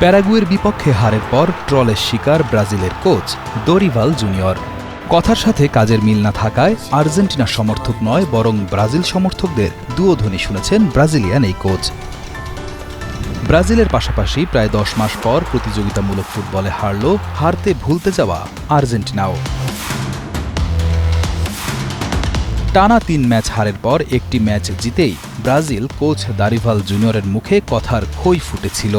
প্যারাগুয়ের বিপক্ষে হারের পর ট্রলের শিকার ব্রাজিলের কোচ দরিভাল জুনিয়র। কথার সাথে কাজের মিল না থাকায় আর্জেন্টিনা সমর্থক নয়, বরং ব্রাজিল সমর্থকদের দুয়োধ্বনি শুনেছেন ব্রাজিলিয়ান এই কোচ। ব্রাজিলের পাশাপাশি প্রায় দশ মাস পর প্রতিযোগিতামূলক ফুটবলে হারল হারতে ভুলতে যাওয়া আর্জেন্টিনাও। টানা তিন ম্যাচ হারের পর একটি ম্যাচ জিতেই ব্রাজিল কোচ দারিভাল জুনিয়রের মুখে কথার খই ফুটেছিল।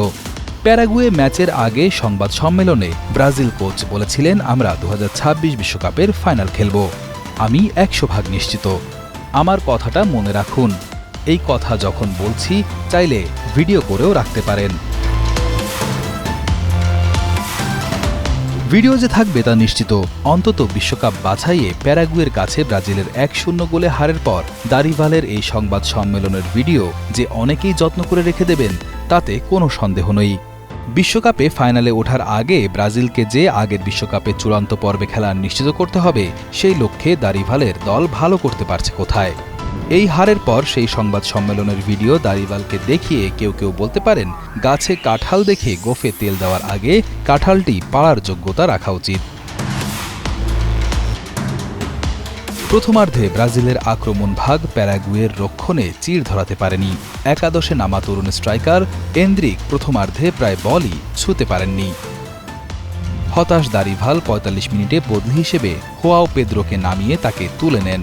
প্যারাগুয়ে ম্যাচের আগে সংবাদ সম্মেলনে ব্রাজিল কোচ বলেছিলেন, আমরা দু বিশ্বকাপের ফাইনাল খেলব। আমি একশো ভাগ নিশ্চিত। আমার কথাটা মনে রাখুন। এই কথা যখন বলছি, চাইলে ভিডিও করেও রাখতে পারেন। ভিডিও যে থাকবে তা নিশ্চিত। অন্তত বিশ্বকাপ বাছাইয়ে প্যারাগুয়ের কাছে ব্রাজিলের এক শূন্য গোলে হারের পর দারিভালের এই সংবাদ সম্মেলনের ভিডিও যে অনেকেই যত্ন করে রেখে দেবেন, তাতে কোনো সন্দেহ নেই। বিশ্বকাপে ফাইনালে ওঠার আগে ব্রাজিলকে যে আগের বিশ্বকাপে চূড়ান্ত পর্বে খেলা নিশ্চিত করতে হবে, সেই লক্ষ্যে দারিভালের দল ভালো করতে পারছে কোথায়? এই হারের পর সেই সংবাদ সম্মেলনের ভিডিও দারিভালকে দেখিয়ে কেউ কেউ বলতে পারেন, গাছে কাঁঠাল দেখে গোফে তেল দেওয়ার আগে কাঁঠালটি পাড়ার যোগ্যতা রাখা উচিত। প্রথমার্ধে ব্রাজিলের আক্রমণ ভাগ প্যারাগুয়ের রক্ষণে চির ধরাতে পারেনি। একাদশে নামা তরুণ স্ট্রাইকার এন্দ্রিক প্রথমার্ধে প্রায় বলই ছুতে পারেননি। হতাশ দারিভাল ৪৫ মিনিটে বদলি হিসেবে হোয়াও পেদ্রোকে নামিয়ে তাকে তুলে নেন।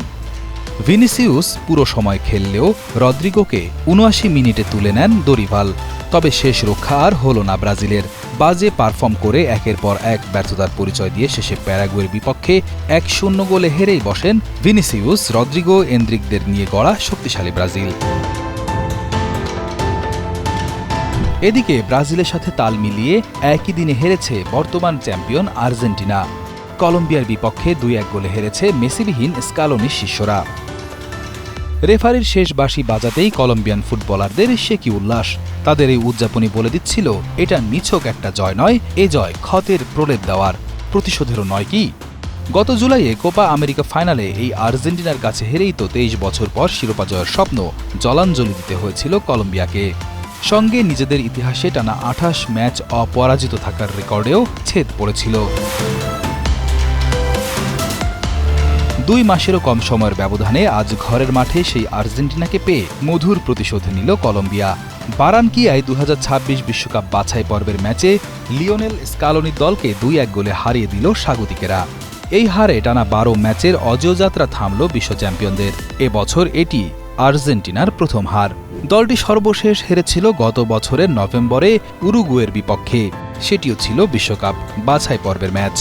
ভিনিসিউস পুরো সময় খেললেও রদ্রিগোকে উনআশি মিনিটে তুলে নেন দরিভাল। তবে শেষ রক্ষা আর হলো না ব্রাজিলের। বাজে পারফর্ম করে একের পর এক ব্যর্থতার পরিচয় দিয়ে শেষে প্যারাগুয়ের বিপক্ষে এক শূন্য গোলে হেরেই বসেন ভিনিসিউস, রদ্রিগো, এন্দ্রিকদের নিয়ে গড়া শক্তিশালী ব্রাজিল। এদিকে ব্রাজিলের সাথে তাল মিলিয়ে একই দিনে হেরেছে বর্তমান চ্যাম্পিয়ন আর্জেন্টিনা। কলম্বিয়ার বিপক্ষে দুই এক গোলে হেরেছে মেসিবিহীন স্কালোনির শিষ্যরা। রেফারির শেষ বাঁশি বাজাতেই কলম্বিয়ান ফুটবলারদের সে কি উল্লাস? তাদের এই উদযাপনী বলে দিচ্ছিল, এটা নিছক একটা জয় নয়, এ জয় ক্ষতের প্রলেপ দেওয়ার। প্রতিশোধেরও নয় কি? গত জুলাইয়ে কোপা আমেরিকা ফাইনালে এই আর্জেন্টিনার কাছে হেরেই তো তেইশ বছর পর শিরোপা জয়ের স্বপ্ন জলাঞ্জলি দিতে হয়েছিল কলম্বিয়াকে। সঙ্গে নিজেদের ইতিহাসে টানা আঠাশ ম্যাচ অপরাজিত থাকার রেকর্ডেও ছেদ পড়েছিল। দুই মাসেরও কম সময়ের ব্যবধানে আজ ঘরের মাঠে সেই আর্জেন্টিনাকে পেয়ে মধুর প্রতিশোধ নিল কলম্বিয়া। বারানকিয়ায় দু বিশ্বকাপ বাছাই পর্বের ম্যাচে লিওনেল স্কালোনির দলকে দুই এক গোলে হারিয়ে দিল স্বাগতিকেরা। এই হারে টানা বারো ম্যাচের অজয়যাত্রা থামল বিশ্ব চ্যাম্পিয়নদের। এবছর এটি আর্জেন্টিনার প্রথম হার। দলটি সর্বশেষ হেরেছিল গত বছরের নভেম্বরে উরুগুয়ের বিপক্ষে। সেটিও ছিল বিশ্বকাপ বাছাই পর্বের ম্যাচ।